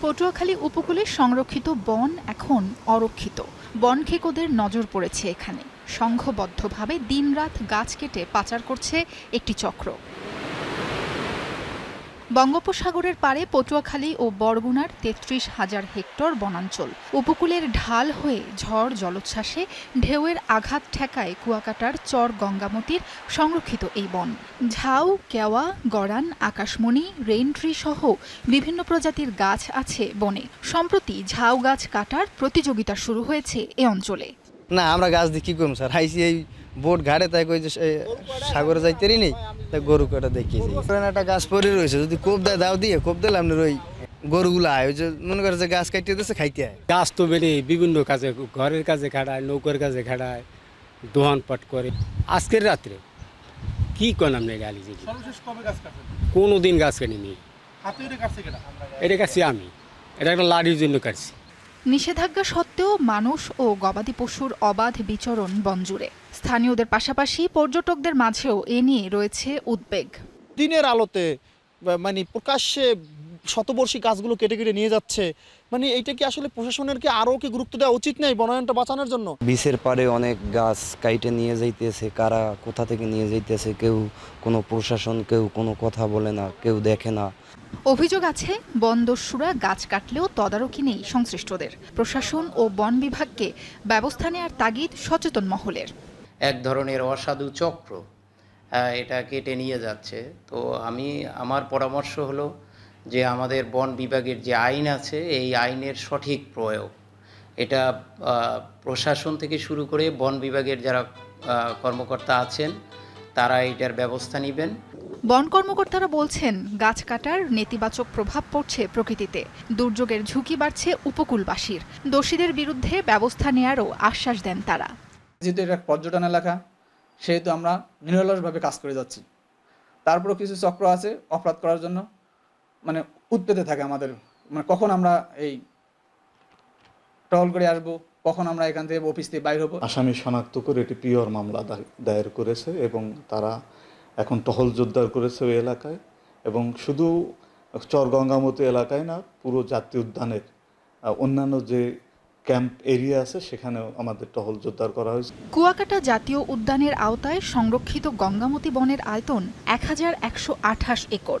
পটুয়াখালী উপকূলে সংরক্ষিত বন এখন অরক্ষিত। বনখেকোদের নজর পড়েছে এখানে। সংঘবদ্ধভাবে দিনরাত গাছ কেটে পাচার করছে একটি চক্র। বঙ্গোপসাগরের পারে পটুয়াখালী ও বরগুনার তেত্রিশ হাজার হেক্টর বনাঞ্চল। উপকূলের ঢাল হয়ে ঝড় জলোচ্ছ্বাসে ঢেউয়ের আঘাত ঠেকায় কুয়াকাটার চর গঙ্গামতির সংরক্ষিত এই বন। ঝাউ, কেওয়া গড়ান আকাশমণি, রেইন ট্রি সহ বিভিন্ন প্রজাতির গাছ আছে বনে। সম্প্রতি ঝাউ গাছ কাটার প্রতিযোগিতা শুরু হয়েছে এ অঞ্চলে। না, আমরা গাছ দিয়ে কি করব স্যার? হাইছি এই বোট ঘাটে তাই কই যে সে সাগরে যাইতেরই নেই তাই গরু কটা দেখিয়েছি একটা গাছ পরে রয়েছে যদি কোপ দেয় দাও দিয়ে কোপ দিলে আপনার ওই গরুগুলো আয়। ওই যে মনে করে যে গাছ কাটিয়ে দিচ্ছে খাইতে আয়। গাছ তো বেড়ে বিভিন্ন কাজে ঘরের কাজে খাড়ায় নৌকার কাজে খাড়ায় দোহান পাট করে। আজকের রাত্রে কি কোন আপনি গালি যে গাছ কোনো দিন গাছ কাটিনি। এটা কাটছি আমি। এটা একটা লাড়ির জন্য কাটছি। নিষেধাজ্ঞা সত্ত্বেও মানুষ ও গবাদি পশুর অবাধ বিচরণ বনজুড়ে স্থানীয়দের পাশাপাশি পর্যটকদের মাঝেও এ নিয়ে রয়েছে উদ্বেগ। দিনের আলোতে মানে প্রকাশ্যে শতবর্ষী গাছগুলো কেটে কেটে নিয়ে যাচ্ছে। মানে এইটা কি আসলে প্রশাসনের কি আরও কি গুরুত্ব দেওয়া উচিত নেই বনায়নটা বাঁচানোর জন্য? বিচের পারে অনেক গাছ কাইটে নিয়ে যাইতেছে কারা কোথা থেকে নিয়ে যাইতেছে কেউ কোনো প্রশাসন কেউ কোনো কথা বলে না কেউ দেখে না। অভিযোগ আছে বনদস্যুরা গাছ কাটলেও তদারকি নেই সংশ্লিষ্টদের। প্রশাসন ও বন বিভাগকে ব্যবস্থা নেওয়ার তাগিদ সচেতন মহলের। এক ধরনের অসাধু চক্র এটা কেটে নিয়ে যাচ্ছে। তো আমি আমার পরামর্শ হলো যে আমাদের বন বিভাগের যে আইন আছে এই আইনের সঠিক প্রয়োগ। এটা প্রশাসন থেকে শুরু করে বন বিভাগের যারা কর্মকর্তা আছেন তারা এটার ব্যবস্থা নেবেন। বন কর্মকর্তারা বলছেন গাছ কাটার নেতিবাচক প্রভাব পড়ছে প্রকৃতিতে। দুর্যোগের ঝুঁকি বাড়ছে উপকূলবাসীর। দোষীদের বিরুদ্ধে ব্যবস্থা নেয়ারও আশ্বাস দেন তারা। যেহেতু এটা একটা পর্যটন এলাকা সেহেতু আমরা নিরলসভাবে কাজ করে যাচ্ছি। তারপরেও কিছু চক্র আছে অপরাধ করার জন্য। মানে উৎপেতে থাকে আমাদের। মানে কখন আমরা এই টহল করে আসব কখন আমরা এখান থেকে অফিস থেকে বাইর হব। আসামি শনাক্ত করে এটি পিওর মামলা দায়ের করেছে এবং তারা এখন টহল জোরদার করেছে ওই এলাকায় এবং শুধু চর গঙ্গামতি এলাকায় না পুরো জাতীয় উদ্যানের অন্যান্য যে ক্যাম্প এরিয়া আছে সেখানেও আমাদের টহল জোরদার করা হয়েছে। কুয়াকাটা জাতীয় উদ্যানের আওতায় সংরক্ষিত গঙ্গামতি বনের আয়তন এক হাজার একশো আঠাশ একর।